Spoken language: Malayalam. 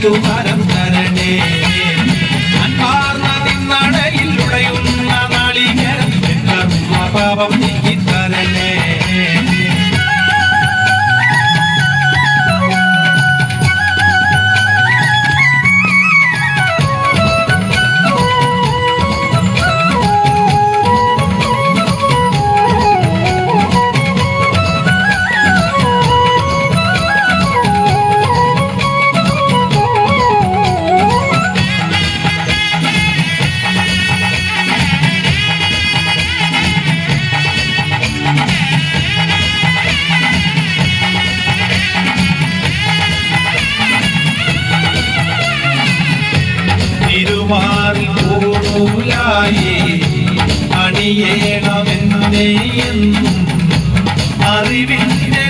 എനിക്കു വരം തരണേ. അൻപാർന്ന നിന്നടയിൽ ഉടയുന്ന നാളികേരം പാപം നീക്കി തരണേ. തിരുമാറി പോലായി അണിയേണമെന്നേ എന്നും അറിവിന്റെ